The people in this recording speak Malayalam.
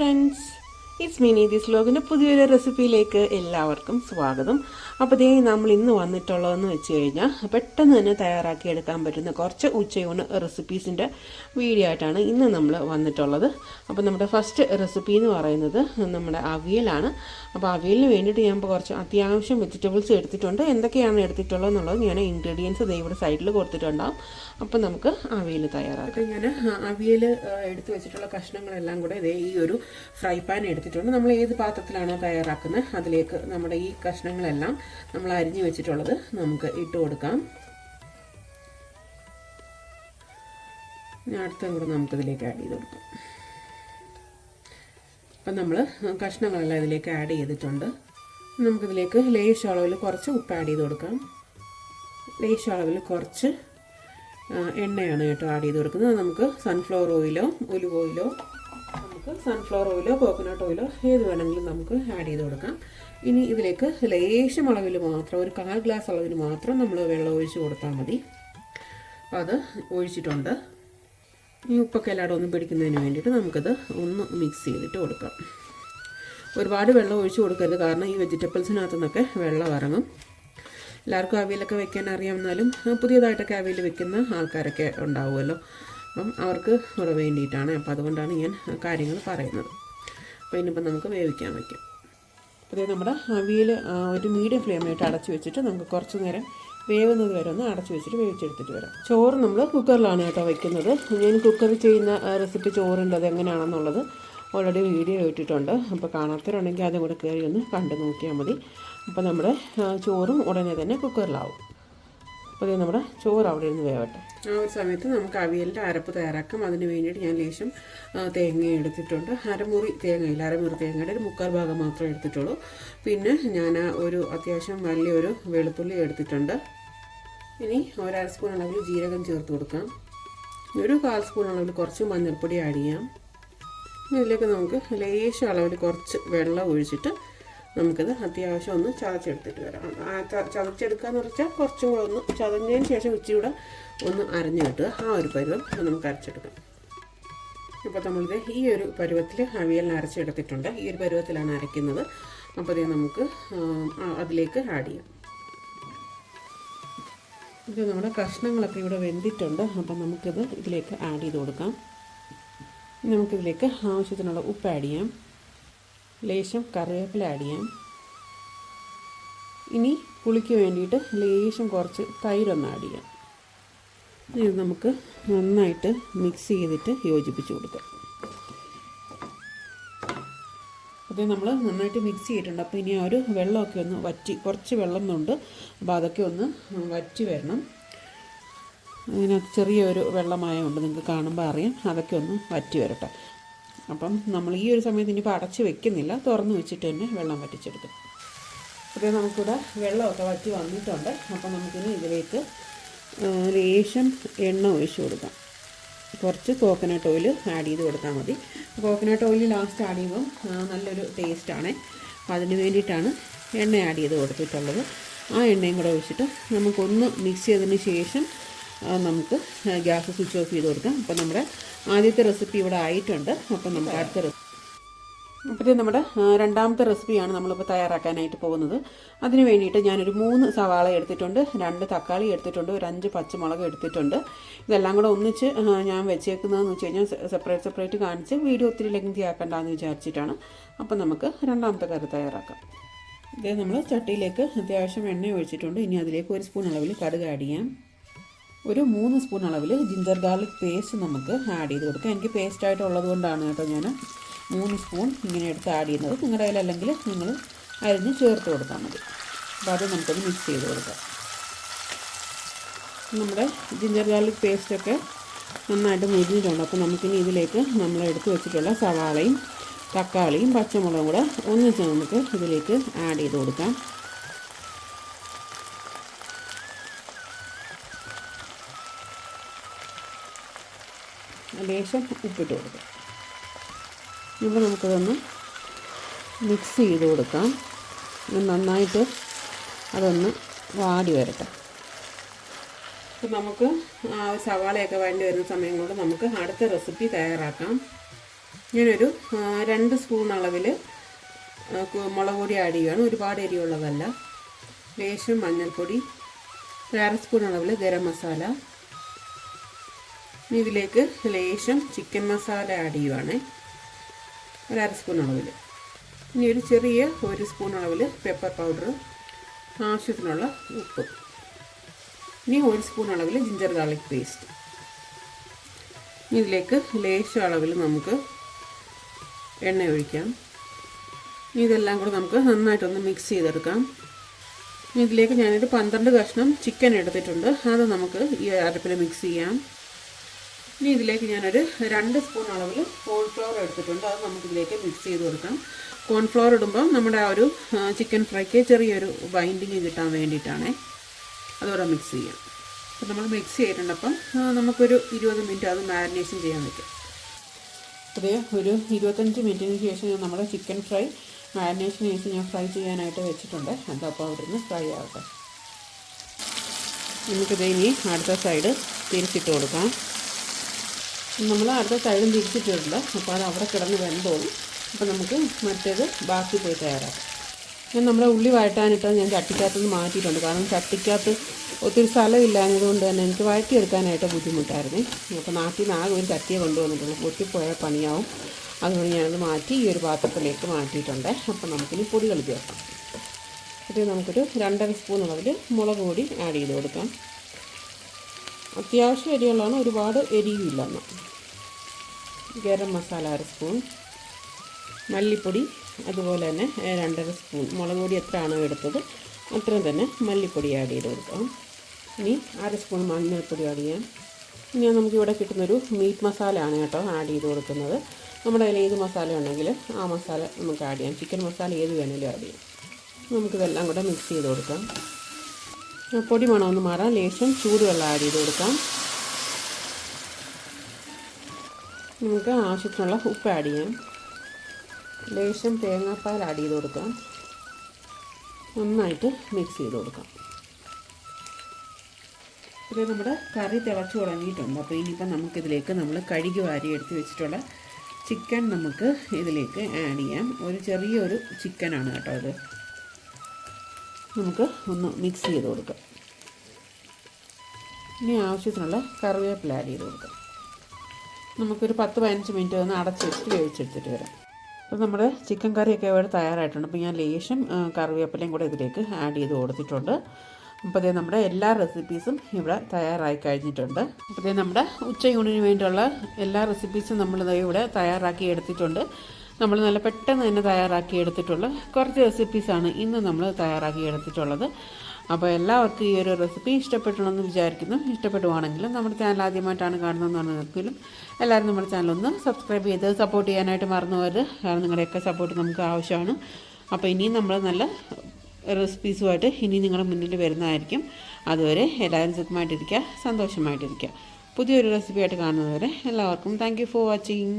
Friends It's me in this ലോഗിന്റെ പുതിയൊരു റെസിപ്പിയിലേക്ക് എല്ലാവർക്കും സ്വാഗതം. അപ്പോൾ ദേ നമ്മൾ ഇന്ന് വന്നിട്ടുള്ളതെന്ന് വെച്ച് കഴിഞ്ഞാൽ പെട്ടെന്ന് തന്നെ തയ്യാറാക്കി എടുക്കാൻ പറ്റുന്ന കുറച്ച് ഉച്ചയൂണ് റെസിപ്പീസിന്റെ വീഡിയോ ആയിട്ടാണ് ഇന്ന് നമ്മൾ വന്നിട്ടുള്ളത്. അപ്പോൾ നമ്മുടെ ഫസ്റ്റ് റെസിപ്പി എന്ന് പറയുന്നത് നമ്മുടെ അവിയലാണ്. അപ്പോൾ അവിയലിന് വേണ്ടിയിട്ട് ഞാൻ ഇപ്പോൾ കുറച്ച് അത്യാവശ്യം വെജിറ്റബിൾസ് എടുത്തിട്ടുണ്ട്. എന്തൊക്കെയാണ് എടുത്തിട്ടുള്ളത് എന്നുള്ളത് ഞാൻ ഇൻഗ്രീഡിയൻസ് ഇവിടെ സൈഡിൽ കൊടുത്തിട്ടുണ്ടാകും അപ്പോൾ നമുക്ക് അവിയൽ തയ്യാറാക്കാം. ഞാൻ അവിയൽ എടുത്ത് വെച്ചിട്ടുള്ള കഷ്ണങ്ങളെല്ലാം കൂടെ ഇതേ ഈ ഒരു ഫ്രൈ പാൻ എടുത്തിട്ടുണ്ട് നമ്മൾ ഏത് പാത്രത്തിലാണോ തയ്യാറാക്കുന്നത് അതിലേക്ക് നമ്മുടെ ഈ കഷ്ണങ്ങളെല്ലാം നമ്മൾ അരിഞ്ഞു വെച്ചിട്ടുള്ളത് നമുക്ക് ഇട്ട് കൊടുക്കാം. അടുത്തും കൂടെ നമുക്കിതിലേക്ക് ആഡ് ചെയ്ത് കൊടുക്കാം. അപ്പം നമ്മൾ കഷ്ണങ്ങളെല്ലാം ഇതിലേക്ക് ആഡ് ചെയ്തിട്ടുണ്ട്. നമുക്കിതിലേക്ക് ലേശ അളവിൽ കുറച്ച് ഉപ്പ് ആഡ് ചെയ്ത് കൊടുക്കാം. ലേശ അളവിൽ കുറച്ച് എണ്ണയാണ് കേട്ടോ ആഡ് ചെയ്ത് കൊടുക്കുന്നത്. നമുക്ക് സൺഫ്ലവർ ഓയിലോ ഒലിവ് ഓയിലോ നമുക്ക് സൺഫ്ലവർ ഓയിലോ കോക്കനട്ട് ഓയിലോ ഏത് വേണമെങ്കിലും നമുക്ക് ആഡ് ചെയ്ത് കൊടുക്കാം. ഇനി ഇതിലേക്ക് ലേശം അളവിൽ മാത്രം ഒരു കാൽ ഗ്ലാസ് അളവിൽ മാത്രം നമ്മൾ വെള്ളം ഒഴിച്ച് കൊടുത്താൽ മതി. അത് ഒഴിച്ചിട്ടുണ്ട്. ഈ ഉപ്പൊക്കെ എല്ലായിടും ഒന്ന് പിടിക്കുന്നതിന് വേണ്ടിയിട്ട് നമുക്കത് ഒന്ന് മിക്സ് ചെയ്തിട്ട് കൊടുക്കാം. ഒരുപാട് വെള്ളം ഒഴിച്ച് കൊടുക്കരുത് കാരണം ഈ വെജിറ്റബിൾസിനകത്തു നിന്നൊക്കെ വെള്ളം ഇറങ്ങും. എല്ലാവർക്കും അവിയലൊക്കെ വെക്കാൻ അറിയാമെന്നാലും പുതിയതായിട്ടൊക്കെ അവിയൽ വെക്കുന്ന ആൾക്കാരൊക്കെ ഉണ്ടാവുമല്ലോ. അപ്പം അവർക്ക് ഇവിടെ വേണ്ടിയിട്ടാണ്. അപ്പോൾ അതുകൊണ്ടാണ് ഞാൻ കാര്യങ്ങൾ പറയുന്നത്. അപ്പോൾ ഇനിയിപ്പോൾ നമുക്ക് വേവിക്കാൻ വയ്ക്കാം. അപ്പോൾ നമ്മുടെ അവിയൽ ഒരു മീഡിയം ഫ്ലെയിമായിട്ട് അടച്ച് വെച്ചിട്ട് നമുക്ക് കുറച്ച് നേരം വേവുന്നത് വരെ ഒന്ന് അടച്ച് വെച്ചിട്ട് വേവിച്ചെടുത്തിട്ട് വരാം. ചോറ് നമ്മൾ കുക്കറിലാണ് കേട്ടോ വെക്കുന്നത്. ഞാൻ കുക്കറിൽ ചെയ്യുന്ന റെസിപ്പി ചോറുണ്ട് അത് എങ്ങനെയാണെന്നുള്ളത് ഓൾറെഡി വീഡിയോ ഇട്ടിട്ടുണ്ട്. അപ്പോൾ കാണാത്തവരുണ്ടെങ്കിൽ അതും കൂടെ കയറി ഒന്ന് കണ്ടു നോക്കിയാൽ മതി. അപ്പോൾ നമ്മുടെ ചോറും ഉടനെ തന്നെ കുക്കറിലാവും അപ്പോൾ നമ്മുടെ ചോറ് അവിടെ ഇരുന്ന് വേവട്ടെ. ആ ഒരു സമയത്ത് നമുക്ക് അവിയലിന്റെ അരപ്പ് തയ്യാറാക്കാം. അതിന് വേണ്ടിയിട്ട് ഞാൻ ലേശം തേങ്ങ എടുത്തിട്ടുണ്ട്. അരമുറി തേങ്ങയില്ല അരമുറി തേങ്ങയുടെ ഒരു മുക്കാൽ ഭാഗം മാത്രമേ എടുത്തിട്ടുള്ളൂ. പിന്നെ ഞാൻ ഒരു അത്യാവശ്യം വലിയൊരു വെളുത്തുള്ളി എടുത്തിട്ടുണ്ട്. ഇനി ഒരര സ്പൂൺ അളവിൽ ജീരകം ചേർത്ത് കൊടുക്കാം. ഒരു കാൽ സ്പൂൺ അളവിൽ കുറച്ച് മഞ്ഞൾപ്പൊടി ആഡ് ചെയ്യാം. ഇതിലേക്ക് നമുക്ക് ലേശം അളവിൽ കുറച്ച് വെള്ളം ഒഴിച്ചിട്ട് നമുക്കിത് അത്യാവശ്യം ഒന്ന് ചതച്ചെടുത്തിട്ട് വരാം. ആ ചതച്ചെടുക്കാന്ന് വെച്ചാൽ കുറച്ചും കൂടെ ഒന്ന് ചതഞ്ഞതിന് ശേഷം ഉച്ചയൂടെ ഒന്ന് അരഞ്ഞു കിട്ടുക. ആ ഒരു പരുവം നമുക്ക് അരച്ചെടുക്കാം. ഇപ്പോൾ നമ്മളിത് ഈ ഒരു പരുവത്തിൽ അവിയലിന് അരച്ചെടുത്തിട്ടുണ്ട്. ഈ ഒരു പരുവത്തിലാണ് അരയ്ക്കുന്നത്. അപ്പോൾ ഇത് നമുക്ക് അതിലേക്ക് ആഡ് ചെയ്യാം. ഇത് നമ്മുടെ കഷ്ണങ്ങളൊക്കെ ഇവിടെ വെന്തിട്ടുണ്ട്. അപ്പം നമുക്കിത് ഇതിലേക്ക് ആഡ് ചെയ്ത് കൊടുക്കാം. നമുക്കിതിലേക്ക് ആവശ്യത്തിനുള്ള ഉപ്പ് ആഡ് ചെയ്യാം. ലേശം കറിവേപ്പില ആഡ് ചെയ്യാം. ഇനി പുളിക്ക് വേണ്ടിയിട്ട് ലേശം കുറച്ച് തൈരൊന്ന് ആഡ് ചെയ്യാം. ഇത് നമുക്ക് നന്നായിട്ട് മിക്സ് ചെയ്തിട്ട് യോജിപ്പിച്ച് കൊടുക്കാം. അത് നമ്മൾ നന്നായിട്ട് മിക്സ് ചെയ്തിട്ടുണ്ട്. അപ്പോൾ ഇനി ആ ഒരു വെള്ളമൊക്കെ ഒന്ന് വറ്റി കുറച്ച് വെള്ളം ഉണ്ട് അപ്പോൾ അതൊക്കെ ഒന്ന് വറ്റി വരണം. അതിനകത്ത് ചെറിയൊരു വെള്ളമായതുകൊണ്ട് നിങ്ങൾക്ക് കാണുമ്പോൾ അറിയാം. അതൊക്കെ ഒന്ന് വറ്റി വരട്ടെ. അപ്പം നമ്മൾ ഈ ഒരു സമയത്ത് ഇനിയിപ്പോൾ അടച്ച് വെക്കുന്നില്ല. തുറന്ന് വെച്ചിട്ട് തന്നെ വെള്ളം വറ്റിച്ചെടുക്കും അപ്പോൾ നമുക്കിവിടെ വെള്ളമൊക്കെ വറ്റി വന്നിട്ടുണ്ട്. അപ്പം നമുക്കിനി ഇതിലേക്ക് ലേശം എണ്ണ ഒഴിച്ച് കൊടുക്കാം. കുറച്ച് കോക്കനട്ട് ഓയിൽ ആഡ് ചെയ്ത് കൊടുത്താൽ മതി. കോക്കനട്ട് ഓയിൽ ലാസ്റ്റ് ആഡ് ചെയ്യുമ്പം നല്ലൊരു ടേസ്റ്റാണ് അപ്പോൾ അതിന് വേണ്ടിയിട്ടാണ് എണ്ണ ആഡ് ചെയ്ത് കൊടുത്തിട്ടുള്ളത്. ആ എണ്ണയും കൂടെ ഒഴിച്ചിട്ട് നമുക്കൊന്ന് മിക്സ് ചെയ്തതിന് ശേഷം നമുക്ക് ഗ്യാസ് സ്വിച്ച് ഓഫ് ചെയ്ത് കൊടുക്കാം. അപ്പോൾ നമ്മുടെ ആദ്യത്തെ റെസിപ്പി ഇവിടെ ആയിട്ടുണ്ട്. അപ്പോൾ നമുക്ക് അടുത്ത റെസിപ്പി അപ്പോൾ നമ്മുടെ രണ്ടാമത്തെ റെസിപ്പിയാണ് നമ്മളിപ്പോൾ തയ്യാറാക്കാനായിട്ട് പോകുന്നത്. അതിന് വേണ്ടിയിട്ട് ഞാനൊരു മൂന്ന് സവാള എടുത്തിട്ടുണ്ട് രണ്ട് തക്കാളി എടുത്തിട്ടുണ്ട് ഒരു അഞ്ച് പച്ചമുളക് എടുത്തിട്ടുണ്ട്. ഇതെല്ലാം കൂടെ ഒന്നിച്ച് ഞാൻ വെച്ചേക്കുന്നതെന്ന് വെച്ച് കഴിഞ്ഞാൽ സെപ്പറേറ്റ് സെപ്പറേറ്റ് കാണിച്ച് വീഡിയോ ഒത്തിരി ലെങ്തി ആക്കണ്ടെന്ന് വിചാരിച്ചിട്ടാണ്. അപ്പോൾ നമുക്ക് രണ്ടാമത്തെ കറി തയ്യാറാക്കാം. ഇതേ നമ്മൾ ചട്ടിയിലേക്ക് അത്യാവശ്യം എണ്ണ ഒഴിച്ചിട്ടുണ്ട്. ഇനി അതിലേക്ക് ഒരു സ്പൂൺ അളവിൽ കടുക് ആഡ് ചെയ്യാം. ഒരു മൂന്ന് സ്പൂൺ അളവിൽ ജിഞ്ചർ ഗാർലിക് പേസ്റ്റ് നമുക്ക് ആഡ് ചെയ്ത് കൊടുക്കാം. എനിക്ക് പേസ്റ്റ് ആയിട്ട് ഉള്ളത് കൊണ്ടാണ് കേട്ടോ ഞാൻ മൂന്ന് സ്പൂൺ ഇങ്ങനെ എടുത്ത് ആഡ് ചെയ്യുന്നത്. നിങ്ങളുടെ കയ്യിൽ അല്ലെങ്കിൽ നിങ്ങൾ അരിഞ്ഞ് ചേർത്ത് കൊടുത്താൽ മതി. അപ്പോൾ അത് നമുക്കൊന്ന് മിക്സ് ചെയ്ത് കൊടുക്കാം. നമ്മുടെ ജിഞ്ചർ ഗാർലിക് പേസ്റ്റൊക്കെ നന്നായിട്ട് മുരിഞ്ഞിട്ടുണ്ട്. അപ്പോൾ നമുക്കിനി ഇതിലേക്ക് നമ്മൾ എടുത്ത് വെച്ചിട്ടുള്ള സവാളയും തക്കാളിയും പച്ചമുളകും കൂടെ ഒന്നിച്ച് നമുക്ക് ഇതിലേക്ക് ആഡ് ചെയ്ത് കൊടുക്കാം. ലേശം ഉപ്പിട്ട് കൊടുക്കാം. ഇപ്പോൾ നമുക്കതൊന്ന് മിക്സ് ചെയ്ത് കൊടുക്കാം. നന്നായിട്ട് അതൊന്ന് വാടി വരട്ടെ. അപ്പം നമുക്ക് ആ സവാളയൊക്കെ വേണ്ടി വരുന്ന സമയം കൊണ്ട് നമുക്ക് അടുത്ത റെസിപ്പി തയ്യാറാക്കാം. ഞാനൊരു രണ്ട് സ്പൂൺ അളവിൽ മുളക് പൊടി ആഡ് ചെയ്യുകയാണ് ഒരുപാട് എരിവുള്ളതല്ല. ലേശം മഞ്ഞൾപ്പൊടി ഒരു അര സ്പൂൺ അളവിൽ ഗരം മസാല ഇനി ഇതിലേക്ക് ലേശം ചിക്കൻ മസാല ആഡ് ചെയ്യുവാണേ. ഒരു അര സ്പൂൺ അളവിൽ. ഇനി ഒരു ചെറിയ ഒരു സ്പൂൺ അളവിൽ പെപ്പർ പൗഡർ ആവശ്യത്തിനുള്ള ഉപ്പ്. ഇനി ഒരു സ്പൂൺ അളവിൽ ജിഞ്ചർ ഗാർലിക് പേസ്റ്റ് ഇതിലേക്ക് ലേശം അളവിൽ നമുക്ക് എണ്ണ ഒഴിക്കാം. ഇതെല്ലാം കൂടെ നമുക്ക് നന്നായിട്ടൊന്ന് മിക്സ് ചെയ്തെടുക്കാം. ഇതിലേക്ക് ഞാനൊരു പന്ത്രണ്ട് കഷ്ണം ചിക്കൻ എടുത്തിട്ടുണ്ട്. അത് നമുക്ക് ഈ അരപ്പിൽ മിക്സ് ചെയ്യാം. ഇനി ഇതിലേക്ക് ഞാനൊരു രണ്ട് സ്പൂൺ അളവിൽ കോൺഫ്ലവർ എടുത്തിട്ടുണ്ട്. അത് നമുക്കിതിലേക്ക് മിക്സ് ചെയ്ത് കൊടുക്കാം. കോൺഫ്ലവർ ഇടുമ്പോൾ നമ്മുടെ ആ ഒരു ചിക്കൻ ഫ്രൈക്ക് ചെറിയൊരു ബൈൻഡിങ് കിട്ടാൻ വേണ്ടിയിട്ടാണ് അതോടെ മിക്സ് ചെയ്യാം. അപ്പോൾ നമ്മൾ മിക്സ് ചെയ്തിട്ടുണ്ട്. അപ്പം നമുക്കൊരു ഇരുപത് മിനിറ്റ് അത് മാരിനേഷൻ ചെയ്യാൻ വയ്ക്കാം അതേ ഒരു ഇരുപത്തഞ്ച് മിനിറ്റിന് ശേഷം ഞാൻ നമ്മുടെ ചിക്കൻ ഫ്രൈ മാരിനേഷന് ചെയ്ത് ഞാൻ ഫ്രൈ ചെയ്യാനായിട്ട് വെച്ചിട്ടുണ്ട്. അതപ്പോൾ നിന്ന് ഫ്രൈ ആവട്ടെ. നമുക്കിത് ഇനി അടുത്ത സൈഡ് തിരിച്ചിട്ട് കൊടുക്കാം. നമ്മൾ അടുത്ത സൈഡും തിരിച്ചിട്ടുണ്ട് അപ്പോൾ അത് അവിടെ കിടന്ന് വെന്തോളും. അപ്പോൾ നമുക്ക് മറ്റേത് ബാക്കി പോയി തയ്യാറാക്കാം. ഞാൻ നമ്മുടെ ഉള്ളി വഴറ്റാനിട്ട് ഞാൻ ചട്ടിക്കകത്ത് നിന്ന് മാറ്റിയിട്ടുണ്ട്. കാരണം ചട്ടിക്കകത്ത് ഒത്തിരി സ്ഥലമില്ലാഞ്ഞതുകൊണ്ട് തന്നെ എനിക്ക് വഴറ്റിയെടുക്കാനായിട്ട് ബുദ്ധിമുട്ടായിരുന്നു. അപ്പോൾ നാട്ടിൽ നിന്ന് ആകെ ഒരു ചട്ടിയെ കൊണ്ടുവന്നിട്ടുള്ളൂ. പൊട്ടിപ്പോയാൽ പണിയാവും. അതുകൊണ്ട് ഞാനത് മാറ്റി ഈ ഒരു പാത്രത്തിലേക്ക് മാറ്റിയിട്ടുണ്ട്. അപ്പോൾ നമുക്കിനി പൊടികൾ ചേർക്കാം ഇത് നമുക്കൊരു രണ്ടര സ്പൂൺ അളവിൽ മുളക് പൊടി ആഡ് ചെയ്ത് കൊടുക്കാം. അത്യാവശ്യം എരിയുള്ളതാണ് ഒരുപാട് എരിയില്ല ഗരം മസാല അര സ്പൂൺ. മല്ലിപ്പൊടി അതുപോലെ തന്നെ രണ്ടര സ്പൂൺ. മുളക് പൊടി എത്രയാണോ എടുത്തത് അത്രയും തന്നെ മല്ലിപ്പൊടി ആഡ് ചെയ്ത് കൊടുക്കാം ഇനി അര സ്പൂൺ മഞ്ഞൾപ്പൊടി ആഡ് ചെയ്യാം. ഇനി നമുക്കിവിടെ കിട്ടുന്നൊരു മീറ്റ് മസാല ആണ് കേട്ടോ ആഡ് ചെയ്ത് കൊടുക്കുന്നത്. നമ്മുടെ കയ്യിൽ ഏത് മസാല ഉണ്ടെങ്കിൽ ആ മസാല നമുക്ക് ആഡ് ചെയ്യാം. ചിക്കൻ മസാല ഏത് വേണമെങ്കിലും ആഡ് ചെയ്യാം. നമുക്കിതെല്ലാം കൂടെ മിക്സ് ചെയ്ത് കൊടുക്കാം. പൊടി മണമൊന്ന് മാറാൻ ലേശം ചൂടുവെള്ളം ആഡ് ചെയ്ത് കൊടുക്കാം. നമുക്ക് ആവശ്യത്തിനുള്ള ഉപ്പ് ആഡ് ചെയ്യാം. ലേശം തേങ്ങാപ്പാൽ ആഡ് ചെയ്ത് കൊടുക്കാം. നന്നായിട്ട് മിക്സ് ചെയ്ത് കൊടുക്കാം. ഇത് നമ്മുടെ കറി തിളച്ച് തുടങ്ങിയിട്ടുണ്ട്. അപ്പോൾ ഇനിയിപ്പോൾ നമുക്കിതിലേക്ക് നമ്മൾ കഴുകി വാരി എടുത്ത് വെച്ചിട്ടുള്ള ചിക്കൻ നമുക്ക് ഇതിലേക്ക് ആഡ് ചെയ്യാം. ഒരു ചെറിയൊരു ചിക്കനാണ് കേട്ടോ ഇത്. നമുക്ക് ഒന്ന് മിക്സ് ചെയ്ത് കൊടുക്കാം. ഇനി ആവശ്യത്തിനുള്ള കറിവേപ്പില ആഡ് ചെയ്ത് കൊടുക്കാം. നമുക്കൊരു പത്ത് പതിനഞ്ച് മിനിറ്റ് ഒന്ന് അടച്ച് വെച്ചിട്ട് വേവിച്ചെടുത്തിട്ട് വരാം. അപ്പോൾ നമ്മുടെ ചിക്കൻ കറിയൊക്കെ ഇവിടെ തയ്യാറായിട്ടുണ്ട്. അപ്പോൾ ഞാൻ ലേശം കറിവേപ്പിലയും കൂടെ ഇതിലേക്ക് ആഡ് ചെയ്ത് കൊടുത്തിട്ടുണ്ട്. അപ്പോൾ ഇതേ നമ്മുടെ എല്ലാ റെസിപ്പീസും ഇവിടെ തയ്യാറായി കഴിഞ്ഞിട്ടുണ്ട്. അപ്പോൾ ഇതേ നമ്മുടെ ഉച്ചയൂണിന് വേണ്ടിയുള്ള എല്ലാ റെസിപ്പീസും നമ്മൾ ദേ ഇവിടെ തയ്യാറാക്കി എടുത്തിട്ടുണ്ട്. നമ്മൾ നല്ല പെട്ടെന്ന് തന്നെ തയ്യാറാക്കി എടുത്തിട്ടുള്ള കുറച്ച് റെസിപ്പീസാണ് ഇന്ന് നമ്മൾ തയ്യാറാക്കി എടുത്തിട്ടുള്ളത്. അപ്പോൾ എല്ലാവർക്കും ഈ ഒരു റെസിപ്പി ഇഷ്ടപ്പെട്ടുണ്ടെന്ന് വിചാരിക്കുന്നു. ഇഷ്ടപ്പെടുവാണെങ്കിൽ നമ്മുടെ ചാനൽ ആദ്യമായിട്ടാണ് കാണുന്നതെന്നുണ്ടെങ്കിലും എല്ലാവരും നമ്മുടെ ചാനൽ ഒന്ന് സബ്സ്ക്രൈബ് ചെയ്ത് സപ്പോർട്ട് ചെയ്യാനായിട്ട് മറന്നു പോകരുത് കാരണം നിങ്ങളുടെയൊക്കെ സപ്പോർട്ട് നമുക്ക് ആവശ്യമാണ്. അപ്പോൾ ഇനിയും നമ്മൾ നല്ല റെസിപ്പീസുമായിട്ട് ഇനി നിങ്ങളുടെ മുന്നിൽ വരുന്നതായിരിക്കും. അതുവരെ എല്ലാവരും സുഖമായിട്ടിരിക്കുക സന്തോഷമായിട്ടിരിക്കുക. പുതിയൊരു റെസിപ്പിയായിട്ട് കാണുന്നതുവരെ എല്ലാവർക്കും താങ്ക് ഫോർ വാച്ചിങ്